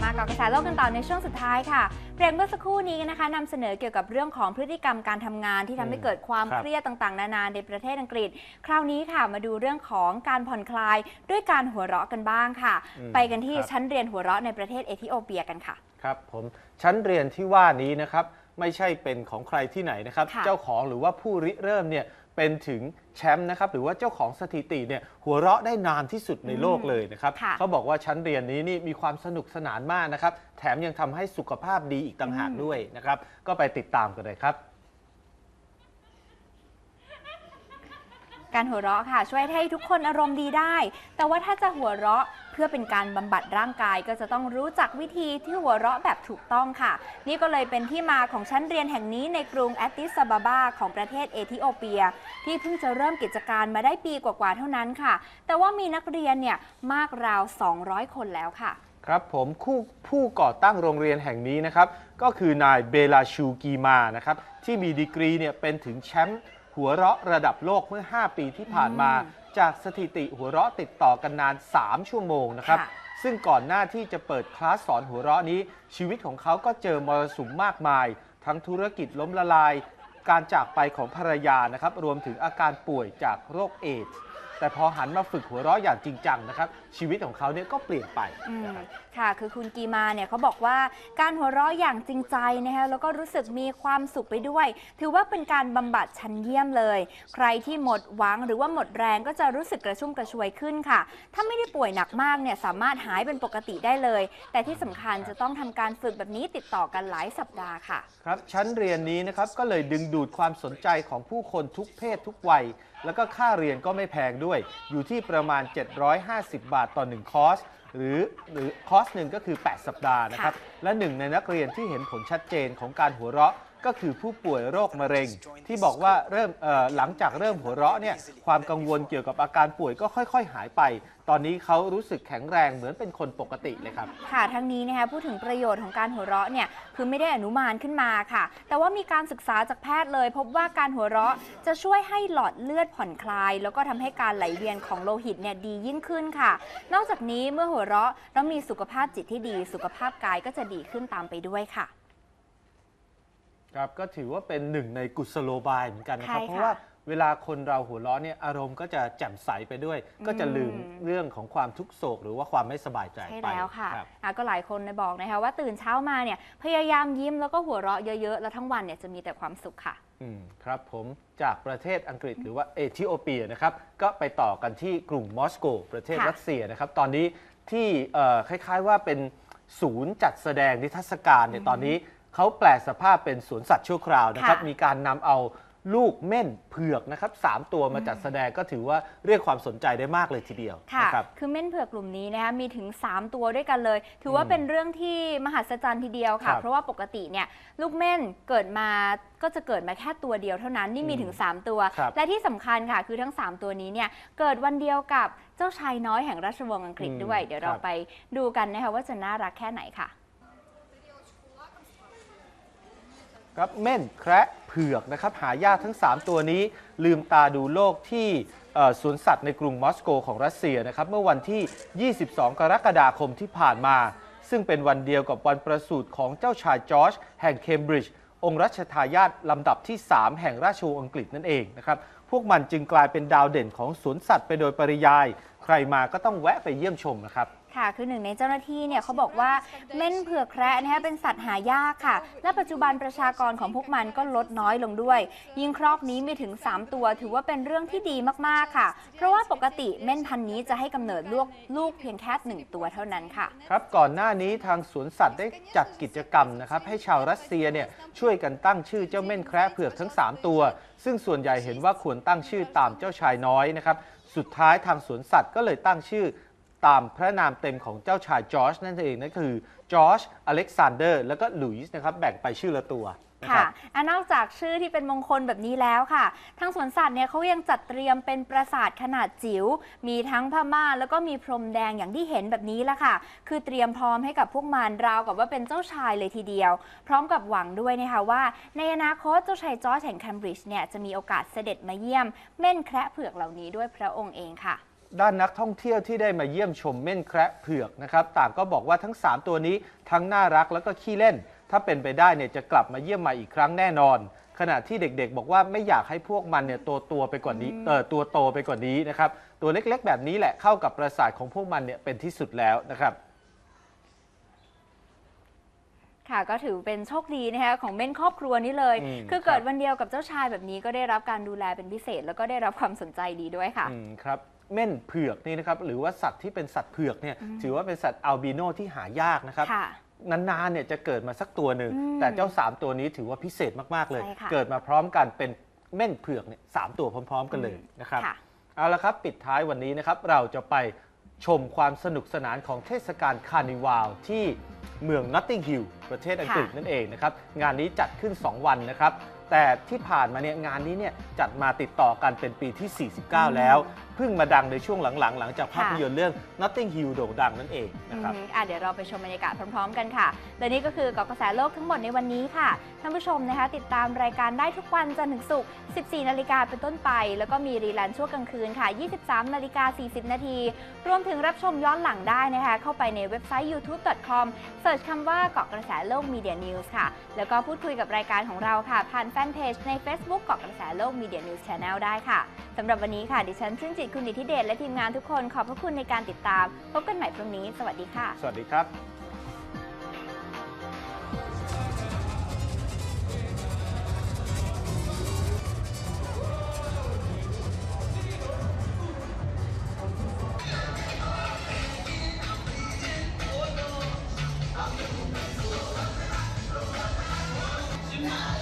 กระแสโลกกันต่อในช่วงสุดท้ายค่ะเบรกเมื่อสักครู่นี้นะคะนำเสนอเกี่ยวกับเรื่องของพฤติกรรมการทำงานที่ทำให้เกิดความครับเครียดต่างๆ นานาในประเทศอังกฤษ คราวนี้ค่ะมาดูเรื่องของการผ่อนคลายด้วยการหัวเราะกันบ้างค่ะอืมไปกันที่ครับชั้นเรียนหัวเราะในประเทศเอธิโอเปียกันค่ะครับผมชั้นเรียนที่ว่านี้นะครับไม่ใช่เป็นของใครที่ไหนนะครับค่ะเจ้าของหรือว่าผู้ริเริ่มเนี่ย เป็นถึงแชมป์นะครับหรือว่าเจ้าของสถิติเนี่ยหัวเราะได้นานที่สุดในโลกเลยนะครับค่ะ เขาบอกว่าชั้นเรียนนี้นี่มีความสนุกสนานมากนะครับแถมยังทำให้สุขภาพดีอีกต่างหากด้วยนะครับก็ไปติดตามกันเลยครับ การหัวเราะค่ะ ช่วยให้ทุกคนอารมณ์ดีได้ แต่ว่าถ้าจะหัวเราะเพื่อเป็นการบำบัดร่างกายก็จะต้องรู้จักวิธีที่หัวเราะแบบถูกต้องค่ะ นี่ก็เลยเป็นที่มาของชั้นเรียนแห่งนี้ในกรุงแอตติสซาบาบาของประเทศเอธิโอเปีย ที่เพิ่งจะเริ่มกิจการมาได้ปีกว่าๆเท่านั้นค่ะ แต่ว่ามีนักเรียนเนี่ยมากราว 200 คนแล้วค่ะครับผมคู่ผู้ก่อตั้งโรงเรียนแห่งนี้นะครับ ก็คือนายเบลาชูกีมานะครับ ที่มีดีกรีเนี่ยเป็นถึงแชมป์หัวเราะระดับโลกเมื่อ 5 ปีที่ผ่านมาอืม จากสถิติหัวเราะติดต่อกันนาน 3 ชั่วโมงนะครับ ค่ะ ซึ่งก่อนหน้าที่จะเปิดคลาสสอนหัวเราะนี้ ชีวิตของเขาก็เจอมรสุมมากมาย ทั้งธุรกิจล้มละลาย การจากไปของภรรยานะครับ รวมถึงอาการป่วยจากโรคเอดส์ แต่พอหันมาฝึกหัวเราะอย่างจริงจังนะครับชีวิตของเขาเนี่ยก็เปลี่ยนไปอืมนะครับ ค่ะคือคุณกีมาเนี่ยเขาบอกว่าการหัวเราะอย่างจริงใจนะคะแล้วก็รู้สึกมีความสุขไปด้วย ถือว่าเป็นการบำบัดชั้นเยี่ยมเลย ใครที่หมดหวังหรือว่าหมดแรงก็จะรู้สึกกระชุ่มกระชวยขึ้นค่ะ ถ้าไม่ได้ป่วยหนักมากเนี่ยสามารถหายเป็นปกติได้เลย แต่ที่สำคัญจะต้องทำการฝึกแบบนี้ติดต่อกันหลายสัปดาห์ค่ะ ครับชั้นเรียนนี้นะครับก็เลยดึงดูดความสนใจของผู้คนทุกเพศทุกวัย แล้วก็ค่าเรียนก็ไม่แพงด้วยอยู่ที่ประมาณ 750 บาทต่อ 1 คอร์ส หรือหรือคอร์สหนึ่งก็คือ 8 สัปดาห์นะครับ และหนึ่งในนักเรียนที่เห็นผลชัดเจนของการหัวเราะ ก็คือผู้ป่วยโรคมะเร็ง ที่บอกว่าเริ่มหลังจากเริ่มหัวเราะเนี่ยความกังวลเกี่ยวกับอาการป่วยก็ค่อย ๆ หายไป ตอนนี้เขารู้สึกแข็งแรงเหมือนเป็นคนปกติเลยครับค่ะทั้งนี้นะคะพูดถึงประโยชน์ของการหัวเราะเนี่ยคือไม่ได้อนุมานขึ้นมาค่ะ แต่ว่ามีการศึกษาจากแพทย์เลย พบว่าการหัวเราะจะช่วยให้หลอดเลือดผ่อนคลาย แล้วก็ทำให้การไหลเวียนของโลหิตเนี่ยดียิ่งขึ้นค่ะ นอกจากนี้เมื่อหัวเราะแล้วมีสุขภาพจิตที่ดี สุขภาพกายก็จะดีขึ้นตามไปด้วยค่ะ ครับก็ถือว่าเป็นหนึ่งในกุศโลบายเหมือนกันนะครับ ใช่ค่ะเพราะว่าเวลาคนเราหัวเราะเนี่ยอารมณ์ก็จะแจ่มใสไปด้วย ก็จะลืมอืม เรื่องของความทุกข์โศกหรือว่าความไม่สบายใจใช่ไปแล้วค่ะรับ อะ ก็หลายคนเนี่ยบอกนะคะว่าตื่นเช้ามาเนี่ยพยายามยิ้มแล้วก็หัวเราะเยอะๆ แล้วทั้งวันเนี่ยจะมีแต่ความสุขค่ะ อืมครับผมจากประเทศอังกฤษหรือว่าเอธิโอเปียนะครับ ก็ไปต่อกันที่กรุงมอสโก ประเทศค่ะ รัสเซียนะครับ ตอนนี้ที่เอ่อคล้ายๆว่าเป็นศูนย์จัดแสดงนิทรรศการเนี่ยตอนนี้ เขาแปลสภาพเป็นสวนสัตว์ชั่วคราวนะครับ ค่ะมีการนำเอาลูกเม่นเผือกนะครับสามตัวมาจัดแสดงก็ถือว่าเรียกความสนใจได้มากเลยทีเดียวค่ะ นะครับ คือเม่นเผือกกลุ่มนี้นะคะมีถึง 3 ตัวด้วยกันเลย ถือว่าอืมเป็นเรื่องที่มหัศจรรย์ทีเดียวครัค่ะบเพราะว่าปกติเนี่ยลูกเม่นเกิดมาก็จะเกิดมาแค่ตัวเดียวเท่านั้นนี่มีถึง 3 ตัว ครับและที่สำคัญค่ะคือทั้ง 3 ตัวนี้เนี่ยเกิดวันเดียวกับเจ้าชายน้อยแห่งราชวงศ์อังกฤษอืมด้วย เดี๋ยวเราครับ ไปดูกันนะคะว่าจะน่ารักแค่ไหนค่ะ ครับเม่นแคระเผือกนะครับหายากทั้ง 3 ตัวนี้ลืมตาดูโลกที่สวนสัตว์ในกรุงมอสโกของรัสเซียนะครับเมื่อวันที่ 22 กรกฎาคมที่ผ่านมา ซึ่งเป็นวันเดียวกับวันประสูติของเจ้าชายจอร์จแห่งเคมบริดจ์องค์รัชทายาทลำดับที่ 3 แห่งราชวงศ์อังกฤษนั่นเองนะครับพวกมันจึงกลายเป็นดาวเด่นของสวนสัตว์ไปโดยปริยาย ใครมาก็ต้องแวะไปเยี่ยมชมนะครับ ค่ะ คือหนึ่งในเจ้าหน้าที่เนี่ยเขาบอกว่าเม่นเผือกแคระนะคะเป็นสัตว์หายากค่ะ และปัจจุบันประชากรของพวกมันก็ลดน้อยลงด้วย ยิ่งครอกนี้มีถึง 3 ตัว ถือว่าเป็นเรื่องที่ดีมากๆค่ะ เพราะว่าปกติเม่นพันธุ์นี้จะให้กำเนิดลูกลูกเพียงแค่หนึ่งตัวเท่านั้นค่ะ ครับก่อนหน้านี้ทางสวนสัตว์ได้จัดกิจกรรมนะครับให้ชาวรัสเซียเนี่ยช่วยกันตั้งชื่อเจ้าเม่นแคระเผือกทั้ง 3 ตัว ซึ่งส่วนใหญ่เห็นว่าควรตั้งชื่อตามเจ้าชายน้อยนะครับสุดท้ายทางสวนสัตว์ก็เลยตั้งชื่อ ตามพระนามเต็มของเจ้าชายจอร์จนั่นเองนั่นคือจอร์จอเล็กซานเดอร์แล้วก็หลุยส์นะครับแบ่งไปชื่อละตัวนะคค่ะรับอะนอกจากชื่อที่เป็นมงคลแบบนี้แล้วค่ะ ทางสวนสัตว์เนี่ยเขายังจัดเตรียมเป็นปราสาทขนาดจิ๋ว มีทั้งผ้าม่านแล้วก็มีพรมแดงอย่างที่เห็นแบบนี้ละค่ะ คือเตรียมพร้อมให้กับพวกมันราวกับว่าเป็นเจ้าชายเลยทีเดียว พร้อมกับหวังด้วยนะคะว่า ในอนาคตเจ้าชายจอร์จแห่งแคมบริดจ์เนี่ยจะมีโอกาสเสด็จมาเยี่ยม เม่นแคระเผือกเหล่านี้ด้วยพระองค์เองค่ะ ด้านนักท่องเที่ยวที่ได้มาเยี่ยมชมเม่นแคระเผือกนะครับต่างก็บอกว่าทั้ง 3 ตัวนี้ทั้งน่ารักแล้วก็ขี้เล่น ถ้าเป็นไปได้เนี่ยจะกลับมาเยี่ยมใหมาอีกครั้งแน่นอน ขณะที่เด็กๆ บอกว่าไม่อยากให้พวกมันเนี่ยโตตัวไปกว่านี้เออตัวโตไปกว่านี้นะครับตัวเล็กๆ แบบนี้แหละเข้ากับประสาทของพวกมันเนี่ยเป็นที่สุดแล้วนะครับ ค่ะก็ถือเป็นโชคดีนะคะของเม่นครอบครัวนี้เลย อืมคือเกิดครับ วันเดียวกับเจ้าชายแบบนี้ก็ได้รับการดูแลเป็นพิเศษ แล้วก็ได้รับความสนใจดีด้วยค่ะ อืมครับ เม่นเผือกนี่นะครับหรือว่าสัตว์ที่เป็นสัตว์เผือกเนี่ยถือว่าเป็นสัตว์อัลบิโนที่หายากนะครับค่ะนานๆเนี่ยจะเกิดมาสักตัวหนึ่งอืมแต่เจ้า 3 ตัวนี้ถือว่าพิเศษมากๆเลยใช่ค่ะเกิดมาพร้อมกันเป็นเม่นเผือกเนี่ยสามตัวพร้อม ๆ กันเลยนะครับค่ะเอาละครับปิดท้ายวันนี้นะครับเราจะไปชมความสนุกสนานของเทศกาลคาร์นิวัลที่เมืองนอตติงฮิลประเทศอังกฤษค่ะนั่นเองนะครับ งานนี้จัดขึ้น 2 วันนะครับ แต่ที่ผ่านมาเนี่ยงานนี้เนี่ยจัดมาติดต่อกันเป็นปีที่ 49 แล้ว เพิ่งมาดังในช่วงหลังๆ หลังจากภาพยนตร์เรื่อง Notting Hill โด่งดังนั่นเองนะครับอืมอะเดี๋ยวเราไปชมบรรยากาศพร้อมๆ กันค่ะ และนี่ก็คือเกาะกระแสโลกทั้งหมดในวันนี้ค่ะท่านผู้ชมนะคะ ติดตามรายการได้ทุกวันจันทร์ถึงศุกร์ 14 นาฬิกาเป็นต้นไป แล้วก็มีรีแลนช่วงกลางคืนค่ะ 23 นาฬิกา 40 นาที รวมถึงรับชมย้อนหลังได้นะคะ เข้าไปในเว็บไซต์ youtube.com เสิร์ชคำว่าเกาะกระแสโลกมีเดียนิวส์ค่ะ แล้วก็พูดคุยกับรายการของเราค่ะ ผ่านแฟนเพจใน Facebook เกาะกระแสโลกมีเดียนิวส์ชาแนลได้ค่ะสำหรับวันนี้ค่ะ ดิฉันชื่นจิตคุณดิทิเดชและทีมงานทุกคนขอบพระคุณในการติดตาม พบกันใหม่พรุ่งนี้ สวัสดีค่ะ สวัสดีครับ now.